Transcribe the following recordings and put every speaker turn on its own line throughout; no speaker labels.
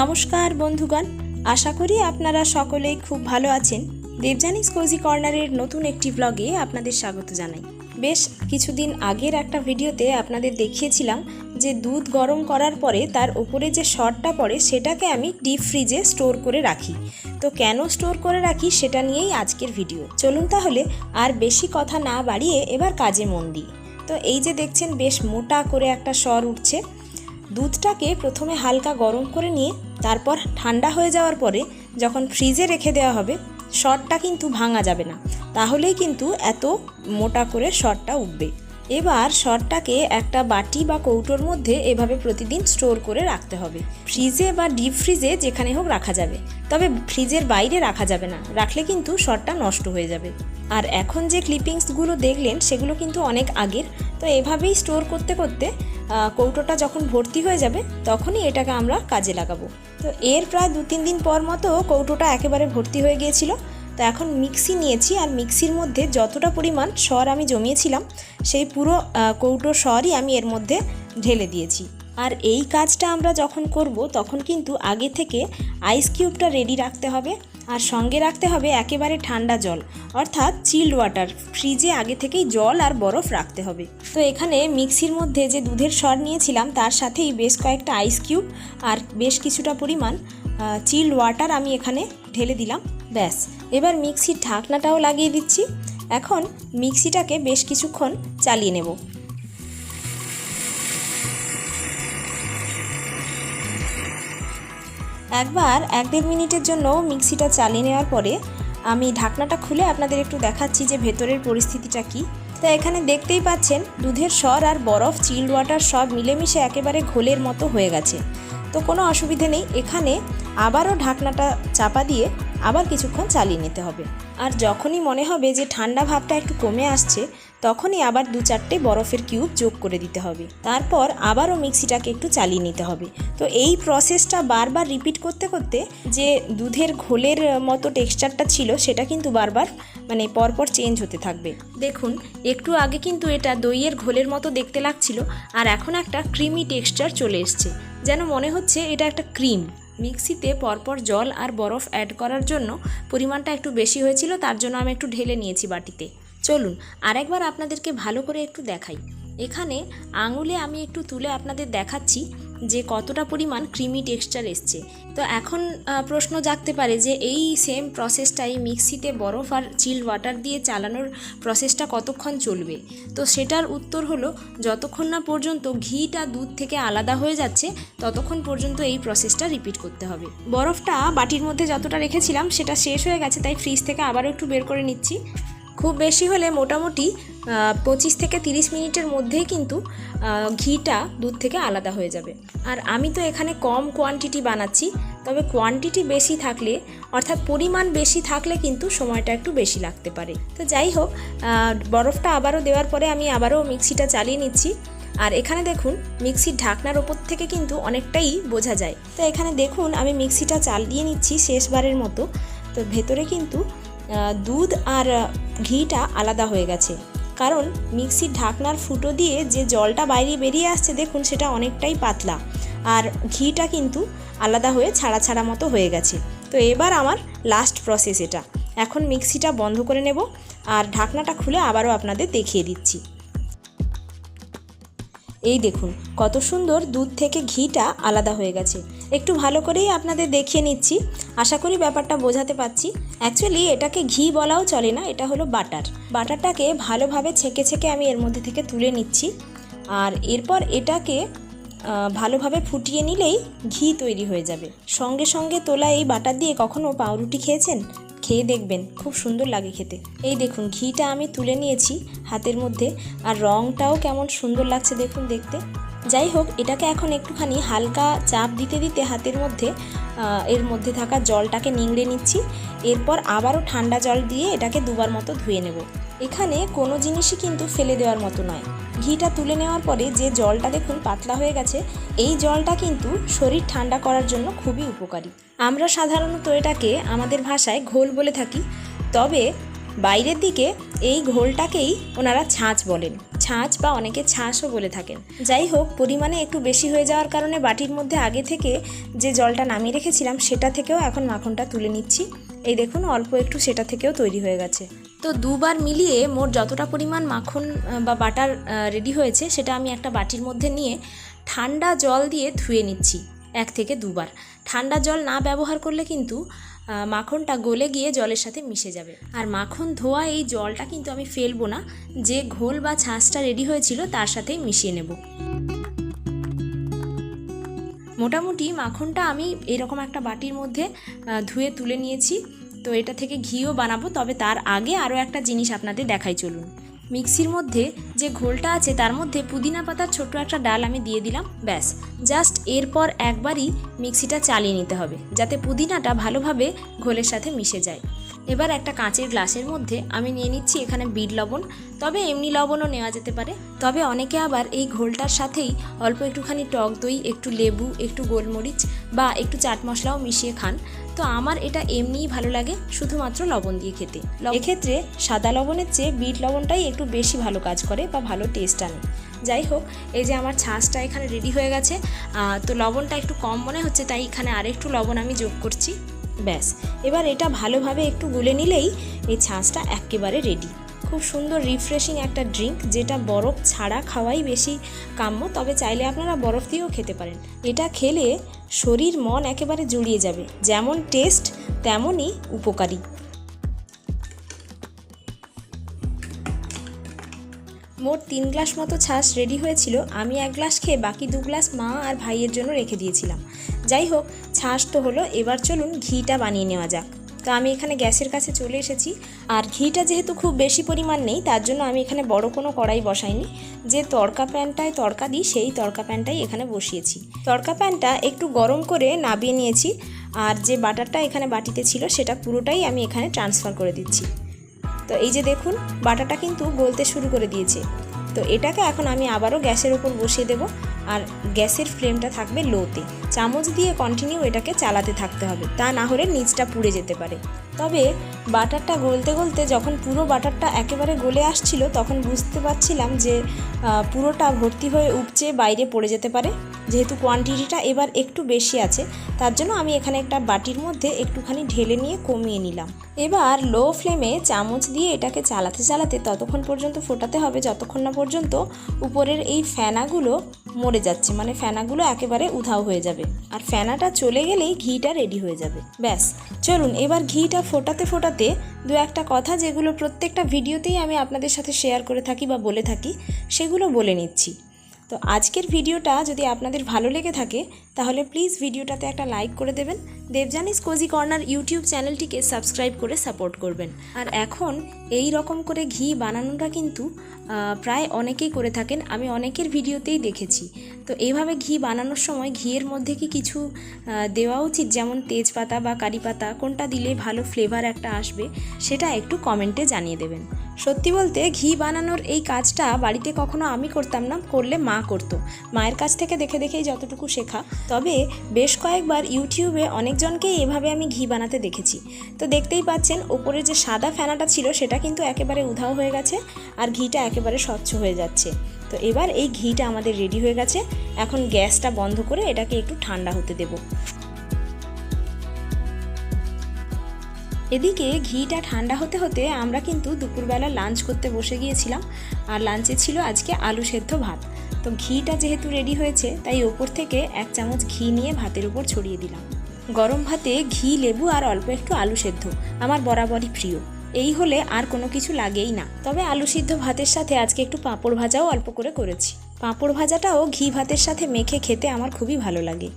নমস্কার বন্ধুগণ, আশা করি আপনারা সকলেই খুব ভালো আছেন। দেবজানিস কোজি কর্নারের নতুন একটি ব্লগে আপনাদের স্বাগত জানাই। বেশ কিছুদিন আগের একটা ভিডিওতে আপনাদের দেখিয়েছিলাম যে দুধ গরম করার পরে তার উপরে যে শটটা পড়ে সেটাকে আমি ডিপ ফ্রিজে স্টোর করে রাখি। তো কেন স্টোর করে রাখি সেটা নিয়েই আজকের ভিডিও চলুন তাহলে আর বেশি কথা না বাড়িয়ে এবার কাজে মন দিই। তো এই যে দেখছেন, বেশ মোটা করে একটা স্বর উঠছে। দুধটাকে প্রথমে হালকা গরম করে নিয়ে তারপর ঠান্ডা হয়ে যাওয়ার পরে যখন ফ্রিজে রেখে দেওয়া হবে, শটটা কিন্তু ভাঙা যাবে না। তাহলেই কিন্তু এত মোটা করে শটটা উঠবে। এবার শটটাকে একটা বাটি বা কৌটোর মধ্যে এভাবে প্রতিদিন স্টোর করে রাখতে হবে। ফ্রিজে বা ডিপ ফ্রিজে যেখানে হোক রাখা যাবে। তবে ফ্রিজের বাইরে রাখা যাবে না। রাখলে কিন্তু শটটা নষ্ট হয়ে যাবে। আর এখন যে ক্লিপিংসগুলো দেখলেন, সেগুলো কিন্তু অনেক আগের। তো এভাবেই স্টোর করতে করতে কৌটোটা যখন ভর্তি হয়ে যাবে, তখনই এটাকে আমরা কাজে লাগাবো। তো এর প্রায় দু তিন দিন পর মতো কৌটোটা একেবারে ভর্তি হয়ে গিয়েছিল। তো এখন মিক্সি নিয়েছি, আর মিক্সির মধ্যে যতটা পরিমাণ সর আমি জমিয়েছিলাম, সেই পুরো কৌটো সরই আমি এর মধ্যে ঢেলে দিয়েছি। আর এই কাজটা আমরা যখন করব, তখন কিন্তু আগে থেকে আইস কিউবটা রেডি রাখতে হবে। আর সঙ্গে রাখতে হবে একেবারে ঠান্ডা জল, অর্থাৎ চিল্ড ওয়াটার ফ্রিজে আগে থেকেই জল আর বরফ রাখতে হবে। তো এখানে মিক্সির মধ্যে যে দুধের সর নিয়েছিলাম, তার সাথেই বেশ কয়েকটা আইস কিউব আর বেশ কিছুটা পরিমাণ চিল্ড ওয়াটার আমি এখানে ঢেলে দিলাম, ব্যাস। এবার মিক্সির ঢাকনাটাও লাগিয়ে দিচ্ছি। এখন মিক্সিটাকে বেশ কিছুক্ষণ চালিয়ে নেব। একবার এক দেড় মিনিটের জন্য মিক্সিটা চালিয়ে নেওয়ার পরে আমি ঢাকনাটা খুলে আপনাদের একটু দেখাচ্ছি যে ভেতরের পরিস্থিতিটা কি। তো এখানে দেখতেই পাচ্ছেন, দুধের স্বর আর বরফ চিল্ড ওয়াটার সব মিলেমিশে একেবারে ঘোলের মতো হয়ে গেছে। তো কোনো অসুবিধে নেই, এখানে আবারও ঢাকনাটা চাপা দিয়ে আবার কিছুক্ষণ চালিয়ে নিতে হবে। আর যখনই মনে হবে যে ঠান্ডা ভাবটা একটু কমে আসছে তখনই আবার দু চারটে বরফের কিউব যোগ করে দিতে হবে। তারপর আবারও মিক্সিটাকে একটু চালিয়ে নিতে হবে। তো এই প্রসেসটা বারবার রিপিট করতে করতে যে দুধের ঘোলের মতো টেক্সচারটা ছিল, সেটা কিন্তু বারবার মানে পরপর চেঞ্জ হতে থাকবে। দেখুন, একটু আগে কিন্তু এটা দইয়ের ঘোলের মতো দেখতে লাগছিল, আর এখন একটা ক্রিমি টেক্সচার চলে এসছে। যেন মনে হচ্ছে এটা একটা ক্রিম মিক্সিতে পরপর জল আর বরফ অ্যাড করার জন্য পরিমাণটা একটু বেশি হয়েছিল, তার জন্য আমি একটু ঢেলে নিয়েছি বাটিতে। চলুন, আরেকবার আপনাদেরকে ভালো করে একটু দেখাই। এখানে আঙুলে আমি একটু তুলে আপনাদের দেখাচ্ছি যে কতটা পরিমাণ ক্রিমি টেক্সচার এসছে। তো এখন প্রশ্ন জাগতে পারে যে এই সেম প্রসেসটাই মিক্সিতে বরফ আর চিল ওয়াটার দিয়ে চালানোর প্রসেসটা কতক্ষণ চলবে? তো সেটার উত্তর হলো, যতক্ষণ না পর্যন্ত ঘিটা দুধ থেকে আলাদা হয়ে যাচ্ছে, ততক্ষণ পর্যন্ত এই প্রসেসটা রিপিট করতে হবে। বরফটা বাটির মধ্যে যতটা রেখেছিলাম, সেটা শেষ হয়ে গেছে, তাই ফ্রিজ থেকে আবারও একটু বের করে নিচ্ছি। খুব বেশি হলে মোটামুটি পঁচিশ থেকে তিরিশ মিনিটের মধ্যেই কিন্তু ঘিটা দুধ থেকে আলাদা হয়ে যাবে। আর আমি তো এখানে কম কোয়ান্টিটি বানাচ্ছি, তবে কোয়ান্টিটি বেশি থাকলে, অর্থাৎ পরিমাণ বেশি থাকলে কিন্তু সময়টা একটু বেশি লাগতে পারে। তো যাই হোক বরফটা আবারও দেওয়ার পরে আমি আবারও মিক্সিটা চালিয়ে নিচ্ছি। আর এখানে দেখুন, মিক্সির ঢাকনার ওপর থেকে কিন্তু অনেকটাই বোঝা যায়। তো এখানে দেখুন, আমি মিক্সিটা চাল দিয়ে নিচ্ছি শেষবারের মতো। তো ভেতরে কিন্তু দুধ আর ঘিটা আলাদা হয়ে গেছে। কারণ মিক্সির ঢাকনার ফুটো দিয়ে যে জলটা বাইরে বেরিয়ে আসছে, দেখুন সেটা অনেকটাই পাতলা। আর ঘিটা কিন্তু আলাদা হয়ে ছাড়া ছাড়া মতো হয়ে গেছে। তো এবার আমার লাস্ট প্রসেস এটা। এখন মিক্সিটা বন্ধ করে নেব আর ঢাকনাটা খুলে আবারও আপনাদের দেখিয়ে দিচ্ছি। এই দেখুন, কত সুন্দর দুধ থেকে ঘিটা আলাদা হয়ে গেছে। একটু ভালো করেই আপনাদের দেখিয়ে নিচ্ছি। আশা করি ব্যাপারটা বোঝাতে পারছি। অ্যাকচুয়ালি এটাকে ঘি বলাও চলে না, এটা হলো বাটার। বাটারটাকে ভালোভাবে ছেঁকে ছেঁকে আমি এর মধ্যে থেকে তুলে নিচ্ছি। আর এরপর এটাকে ভালোভাবে ফুটিয়ে নিলেই ঘি তৈরি হয়ে যাবে। সঙ্গে সঙ্গে তোলা এই বাটার দিয়ে কখনও পাউরুটি খেয়েছেন? খেয়ে দেখবেন, খুব সুন্দর লাগে খেতে। এই দেখুন, ঘিটা আমি তুলে নিয়েছি হাতের মধ্যে, আর রঙটাও কেমন সুন্দর লাগছে দেখুন দেখতে। যাই হোক, এটাকে এখন একটুখানি হালকা চাপ দিতে দিতে হাতের মধ্যে এর মধ্যে থাকা জলটাকে নিংড়ে নিচ্ছি। এরপর আবারও ঠান্ডা জল দিয়ে এটাকে দুবার মতো ধুয়ে নেব। এখানে কোনো জিনিসই কিন্তু ফেলে দেওয়ার মতো নয়। ঘিটা তুলে নেওয়ার পরে যে জলটা দেখুন পাতলা হয়ে গেছে, এই জলটা কিন্তু শরীর ঠান্ডা করার জন্য খুবই উপকারী। আমরা সাধারণত এটাকে আমাদের ভাষায় ঘোল বলে থাকি। তবে বাইরের দিকে এই ঘোলটাকেই ওনারা ছাঁচ বলেন। ছাঁচ বা অনেকে ছাঁচও বলে থাকেন। যাই হোক, পরিমাণে একটু বেশি হয়ে যাওয়ার কারণে বাটির মধ্যে আগে থেকে যে জলটা নামিয়ে রেখেছিলাম, সেটা থেকেও এখন মাখনটা তুলে নিচ্ছি। এই দেখুন, অল্প একটু সেটা থেকেও তৈরি হয়ে গেছে। তো দুবার মিলিয়ে মোট যতটা পরিমাণ মাখন বা বাটার রেডি হয়েছে, সেটা আমি একটা বাটির মধ্যে নিয়ে ঠান্ডা জল দিয়ে ধুয়ে নিচ্ছি, এক থেকে দুবার। ঠান্ডা জল না ব্যবহার করলে কিন্তু মাখনটা গলে গিয়ে জলের সাথে মিশে যাবে। আর মাখন ধোয়া এই জলটা কিন্তু আমি ফেলব না, যে ঘোল বা ছাঁচটা রেডি হয়েছিল তার সাথেই মিশিয়ে নেব। মোটামুটি মাখনটা আমি এরকম একটা বাটির মধ্যে ধুয়ে তুলে নিয়েছি। তো এটা থেকে ঘিও বানাবো, তবে তার আগে আরও একটা জিনিস আপনাদের দেখাই চলুন। মিক্সির মধ্যে যে ঘোলটা আছে, তার মধ্যে পুদিনা পাতার ছোট্ট একটা ডাল আমি দিয়ে দিলাম, ব্যাস। জাস্ট এরপর একবারই মিক্সিটা চালিয়ে নিতে হবে, যাতে পুদিনাটা ভালোভাবে ঘোলের সাথে মিশে যায়। এবার একটা কাঁচের গ্লাসের মধ্যে আমি নিয়ে নিচ্ছি এখানে বিট লবণ। তবে এমনি লবণও নেওয়া যেতে পারে। তবে অনেকে আবার এই ঘোলটার সাথেই অল্প একটুখানি টক দই, একটু লেবু, একটু গোলমরিচ বা একটু চাট মশলাও মিশিয়ে খান। তো আমার এটা এমনিই ভালো লাগে শুধুমাত্র লবণ দিয়ে খেতে। এক্ষেত্রে সাদা লবণের চেয়ে বিট লবণটাই একটু বেশি ভালো কাজ করে বা ভালো টেস্ট আনে। যাই হোক, এই যে আমার ছাঁচটা এখানে রেডি হয়ে গেছে। তো লবণটা একটু কম মনে হচ্ছে, তাই এখানে আরেকটু লবণ আমি যোগ করছি। ব্যাস, এবার এটা ভালোভাবে একটু গুলে নিলেই এই ছাঁচটা একেবারে রেডি খুব সুন্দর রিফ্রেশিং একটা ড্রিঙ্ক যেটা বরফ ছাড়া খাওয়াই বেশি কাম্য। তবে চাইলে আপনারা বরফ দিয়েও খেতে পারেন। এটা খেলে শরীর, মন একেবারে জুড়িয়ে যাবে। যেমন টেস্ট তেমনই উপকারী। মোট তিন গ্লাস মতো ছাঁচ রেডি হয়েছিল। আমি এক গ্লাস খেয়ে বাকি দু গ্লাস মা আর ভাইয়ের জন্য রেখে দিয়েছিলাম। যাই হোক, ছাঁচ তো হলো। এবার চলুন ঘিটা বানিয়ে নেওয়া যাক। তো আমি এখানে গ্যাসের কাছে চলে এসেছি। আর ঘিটা যেহেতু খুব বেশি পরিমাণ নেই, তার জন্য আমি এখানে বড় কোনো কড়াই বসাইনি। যে তড়কা প্যানটায় তড়কা দিই, সেই তড়কা প্যানটাই এখানে বসিয়েছি। তড়কা প্যানটা একটু গরম করে নাবিয়ে নিয়েছি। আর যে বাটারটা এখানে বাটিতে ছিল, সেটা পুরোটাই আমি এখানে ট্রান্সফার করে দিচ্ছি। তো এই যে দেখুন বাটাটা কিন্তু গলতে শুরু করে দিয়েছে। তো এটাকে এখন আমি আবারও গ্যাসের উপর বসিয়ে দেব। আর গ্যাসের ফ্লেমটা থাকবে লোতে। চামচ দিয়ে কন্টিনিউ এটাকে চালাতে থাকতে হবে। তা না হলে নিচটা পুড়ে যেতে পারে। তবে বাটারটা গলতে গলতে যখন পুরো বাটারটা একেবারে গলে আসছিল, তখন বুঝতে পারছিলাম যে পুরোটা ভর্তি হয়ে উপচে বাইরে পড়ে যেতে পারে। যেহেতু কোয়ান্টিটিটা এবার একটু বেশি আছে, তার জন্য আমি এখানে একটা বাটির মধ্যে একটুখানি ঢেলে নিয়ে কমিয়ে নিলাম। এবার লো ফ্লেমে চামচ দিয়ে এটাকে চালাতে চালাতে ততক্ষণ পর্যন্ত ফোটাতে হবে, যতক্ষণ না পর্যন্ত উপরের এই ফ্যানাগুলো মরে যাচ্ছে মানে ফ্যানাগুলো একেবারে উধাও হয়ে যাবে। আর ফ্যানাটা চলে গেলেই ঘিটা রেডি হয়ে যাবে। ব্যাস, চলুন এবার ঘিটা ফোটাতে ফোটাতে দু একটা কথা যেগুলো প্রত্যেকটা ভিডিওতেই আমি আপনাদের সাথে শেয়ার করে থাকি বা বলে থাকি, সেগুলো বলে নিচ্ছি। তো আজকের ভিডিওটা যদি আপনাদের ভালো লেগে থাকে তাহলে প্লিজ ভিডিওটাতে একটা লাইক করে দেবেন। দেবজানিস কোজি কর্নার ইউটিউব চ্যানেলটিকে সাবস্ক্রাইব করে সাপোর্ট করবেন। আর এখন এই রকম করে ঘি বানানোটা কিন্তু প্রায় অনেকেই করে থাকেন। আমি অনেকের ভিডিওতেই দেখেছি। তো এইভাবে ঘি বানানোর সময় ঘিয়ের মধ্যে কি কিছু দেওয়া উচিত? যেমন তেজপাতা বা কারি পাতা, কোনটা দিলে ভালো ফ্লেভার একটা আসবে সেটা একটু কমেন্টে জানিয়ে দেবেন। সত্যি বলতে ঘি বানানোর এই কাজটা বাড়িতে কখনো আমি করতাম না, করলে মা করতো। মায়ের কাছ থেকে দেখে দেখেই যতটুকু শেখা। তবে বেশ কয়েকবার ইউটিউবে অনেকজনকেই এভাবে আমি ঘি বানাতে দেখেছি। তো দেখতেই পাচ্ছেন, ওপরে যে সাদা ফেনাটা ছিল, সেটা কিন্তু একেবারে উধাও হয়ে গেছে আর ঘিটা একেবারে স্বচ্ছ হয়ে যাচ্ছে। তো এবার এই ঘিটা আমাদের রেডি হয়ে গেছে। এখন গ্যাসটা বন্ধ করে এটাকে একটু ঠান্ডা হতে দেবো। এদিকে ঘিটা ঠান্ডা হতে হতে আমরা কিন্তু দুপুরবেলা লাঞ্চ করতে বসে গিয়েছিলাম। আর লাঞ্চে ছিল আজকে আলু সেদ্ধ ভাত। তো ঘিটা যেহেতু রেডি হয়েছে, তাই ওপর থেকে এক চামচ ঘি নিয়ে ভাতের উপর ছড়িয়ে দিলাম। গরম ভাতে ঘি, লেবু আর অল্প একটু আলু সেদ্ধ, আমার বরাবরই প্রিয়। এই হলে আর কোনো কিছু লাগেই না। তবে আলু সিদ্ধ ভাতের সাথে আজকে একটু পাঁপড় ভাজাও অল্প করে করেছি। পাঁপড় ভাজাটাও ঘি ভাতের সাথে মেখে খেতে আমার খুবই ভালো লাগে।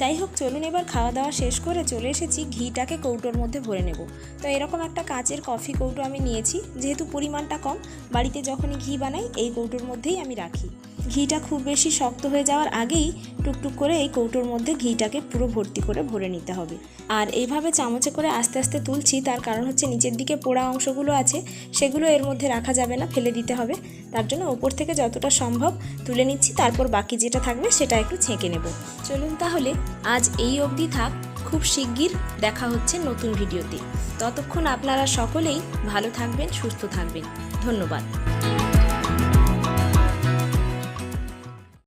যাই হোক, চলুন এবার খাওয়া দাওয়া শেষ করে চলে এসেছি, ঘিটাকে কৌটোর মধ্যে ভরে নেব। তো এরকম একটা কাচের কফি কৌটো আমি নিয়েছি, যেহেতু পরিমাণটা কম, বাড়িতে যখনই ঘি বানাই, এই কৌটোর মধ্যেই আমি রাখি। ঘিটা খুব বেশি শক্ত হয়ে যাওয়ার আগেই টুকটুক করে এই কৌটোর মধ্যে ঘিটাকে পুরো ভর্তি করে ভরে নিতে হবে। আর এইভাবে চামচে করে আস্তে আস্তে তুলছি, তার কারণ হচ্ছে নিচের দিকে পোড়া অংশগুলো আছে, সেগুলো এর মধ্যে রাখা যাবে না, ফেলে দিতে হবে। তার জন্য ওপর থেকে যতটা সম্ভব তুলে নিচ্ছি, তারপর বাকি যেটা থাকবে সেটা একটু ছেঁকে নেব। চলুন তাহলে আজ এই অবধি থাক, খুব শিগগির দেখা হচ্ছে নতুন ভিডিওতে। ততক্ষণ আপনারা সকলেই ভালো থাকবেন, সুস্থ থাকবেন। ধন্যবাদ।